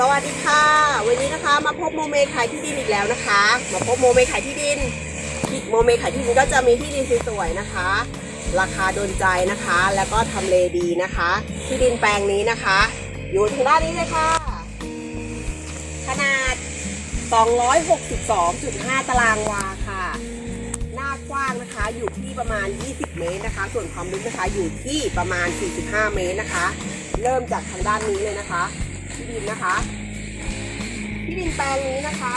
สวัสดีค่ะ วันนี้นะคะมาพบโมเมขายที่ดินอีกแล้วนะคะ มาพบโมเมขายที่ดินที่โมเมขายที่ดินก็จะมีที่ดินสวยๆนะคะ ราคาโดนใจนะคะ แล้วก็ทำเลดีนะคะ ที่ดินแปลงนี้นะคะ อยู่ทางด้านนี้เลยค่ะ ขนาด 262.5 ตารางวาค่ะ หน้ากว้างนะคะอยู่ที่ประมาณ 20 เมตรนะคะ ส่วนความลึกนะคะอยู่ที่ประมาณ 45 เมตรนะคะ เริ่มจากทางด้านนี้เลยนะคะที่ดินนะคะ ดินแปลงนี้นะคะ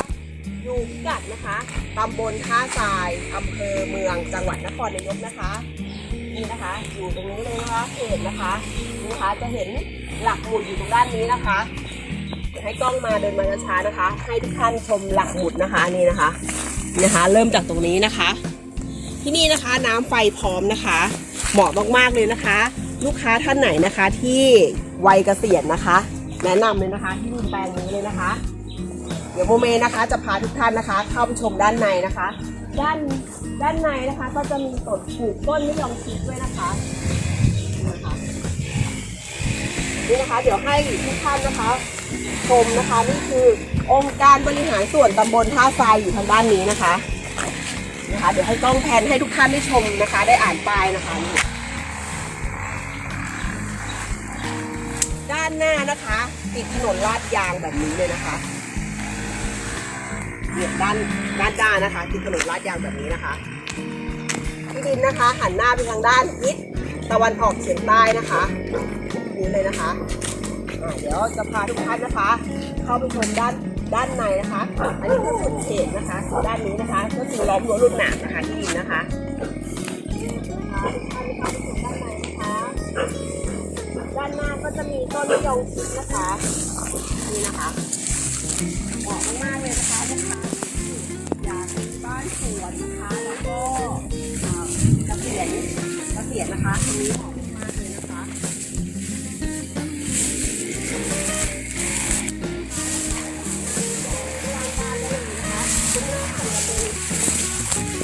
อยู่พิกัดนะคะตำบลท่าทรายอำเภอเมืองจังหวัดนครนายกนะคะ นี่นะคะ อยู่ตรงนี้เลยนะคะเขตนะคะนี่นะคะจะเห็นหลักหมุดอยู่ตรงด้านนี้นะคะให้กล้องมาเดินมาช้าๆนะคะ ให้ทุกท่านชมหลักหมุดนะคะนี่นะคะนะคะ เริ่มจากตรงนี้นะคะ ที่นี่นะคะน้ำไฟพร้อมนะคะ เหมาะมากๆเลยนะคะ ลูกค้าท่านไหนนะคะที่วัยเกษียณนะคะ แนะนำเลยนะคะที่ดินแปลงนี้เลยนะคะ เดี๋ยวโมเมนะคะจะพาทุกท่านนะคะ เข้าไปชมด้านในนะคะ ด้านด้านในนะคะ ก็จะมีต้นปลูกต้นไมะยองชิดด้วยนะคะนี่นะคะนี่นะคะ เดี๋ยวให้ทุกท่านนะคะ ชมนะคะนี่คือองค์การบริหารส่วนตำบลท่าทรายอยู่ทางด้านนี้นะคะนะคะเดี๋ยวให้กล้องแพนให้ทุกท่านได้ชมนะคะ ได้อ่านป้ายนะคะด้านหน้านะคะ ติดถนนลาดยางแบบนี้เลยนะคะเนี่ยด้านด้านด้านนะคะ ติดถนนลาดยางแบบนี้นะคะที่ดินนะคะ หันหน้าไปทางด้านทิศตะวันออกเฉียงใต้นะคะนี่เลยนะคะอ่าเดี๋ยวจะพาทุกท่านนะคะ เข้าไปชมด้านด้านในนะคะ อันนี้คือสุดเขตนะคะ ด้านนี้นะคะ ก็คือล้อมรั้วรุ่นหนามนะคะที่ดินนะคะนะคะทุกท่านเข้าไปชมด้านในนะคะ ด้านหน้าก็จะมีต้นมะยงชิดนะคะ นี่นะคะเหมาะมากๆเลยนะคะลูกค้าอยากมีบ้านสวนนะคะ แล้วก็เอ่อเกษียณเกษียณนะคะตรงนี้เหมาะมากๆเลยนะคะ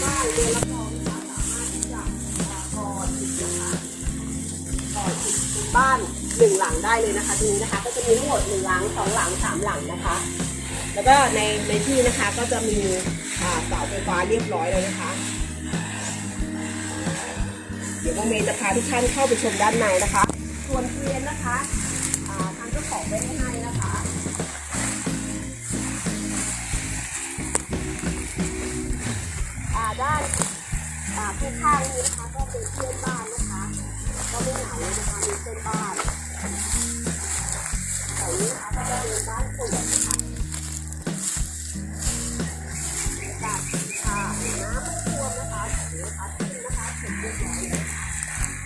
บ้านเรือนรับรองนะคะ บ้านหนึ่งหลังได้เลยนะคะตรงนี้นะคะ ก็จะมีทั้งหมดหนึ่งหลังสองหลังสามหลังนะคะ แล้วก็ในในที่นะคะก็จะมีเสาไฟฟ้าเรียบร้อยเลยนะคะ เดี๋ยวโมเมย์จะพาทุกท่านเข้าไปชมด้านในนะคะ ส่วนเกวียนนะคะทางเจ้าของไม่ได้ให้นะคะด้านอ่าข้างนี้นะคะก็เป็นเพื่อนบ้านนะคะ ก็ไม่หงาเลยนะคะมีเพื่อนบ้านแต่นี้นะคะก็จะเป็นบ้านสวนนะคะบรรยากาศดีค่ะน้ำไม่ท่วมนะคะเดี๋ยวนะคะที่นะคะเสร็จเรียบร้อยเลยค่ะ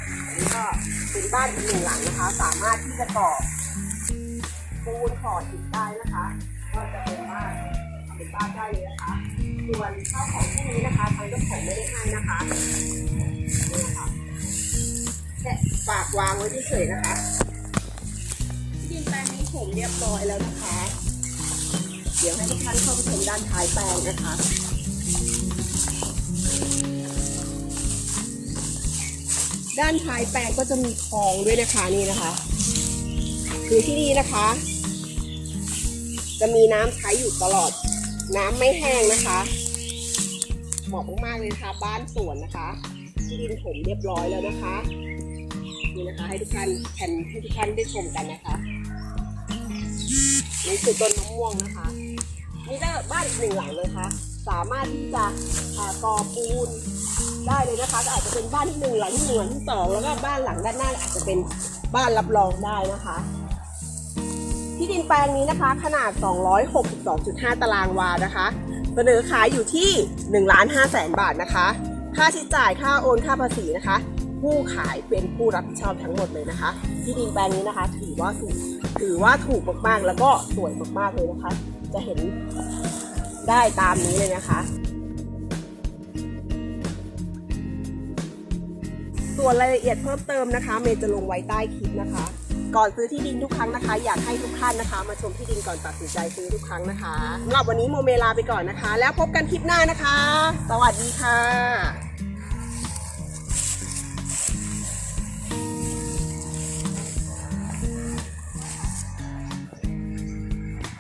อันนี้ก็เป็นบ้านอีกหนึ่งหลังนะคะ สามารถที่จะก่อปูนขอดอิฐได้นะคะ ก็จะเป็นบ้านเป็นบ้านได้เลยนะคะ ส่วนข้าวของพวกนี้นะคะทางเจ้าของไม่ได้ให้นะคะนี่นะคะ แค่ฝากวางไว้เฉยๆนะคะที่ดินแปลงนี้ผมเรียบร้อยแล้วนะคะ เดี๋ยวให้ทุกท่านเข้าไปชมด้านท้ายแปลงนะคะด้านท้ายแปลงก็จะมีคลองด้วยนะคะนี่นะคะคือที่นี่นะคะ จะมีน้ำใช้อยู่ตลอด น้ำไม่แห้งนะคะเหมาะมากๆเลยนะคะบ้านสวนนะคะที่ดินถมเรียบร้อยแล้วนะคะ นี่นะคะ ให้ทุกท่านแผ่นให้ทุกท่านได้ชมกันนะคะนี่คือต้นมะม่วงนะคะนี่ก็บ้านหนึ่งหลังเลยค่ะสามารถที่จะก่อปูนได้เลยนะคะก็อาจจะเป็นบ้านที่หนึ่งหลังที่หนึ่งหลังที่สองแล้วก็บ้านหลังด้านหน้าอาจจะเป็นบ้านรับรองได้นะคะที่ดินแปลงนี้นะคะ ขนาด 262.5 ตารางวานะคะ เสนอขายอยู่ที่1ล้าน5แสนบาทนะคะ ค่าใช้จ่ายค่าโอนค่าภาษีนะคะ ผู้ขายเป็นผู้รับผิดชอบทั้งหมดเลยนะคะ ที่ดินแปลงนี้นะคะ ถือว่าถูกถือว่าถูกมากๆ แล้วก็สวยมากๆเลยนะคะ จะเห็นได้ตามนี้เลยนะคะ ส่วนรายละเอียดเพิ่มเติมนะคะ เมย์จะลงไว้ใต้คลิปนะคะ ก่อนซื้อที่ดินทุกครั้งนะคะ อยากให้ทุกท่านนะคะ มาชมที่ดินก่อนตัดสินใจซื้อทุกครั้งนะคะสำหรับวันนี้โมเมลาไปก่อนนะคะ แล้วพบกันคลิปหน้านะคะ สวัสดีค่ะ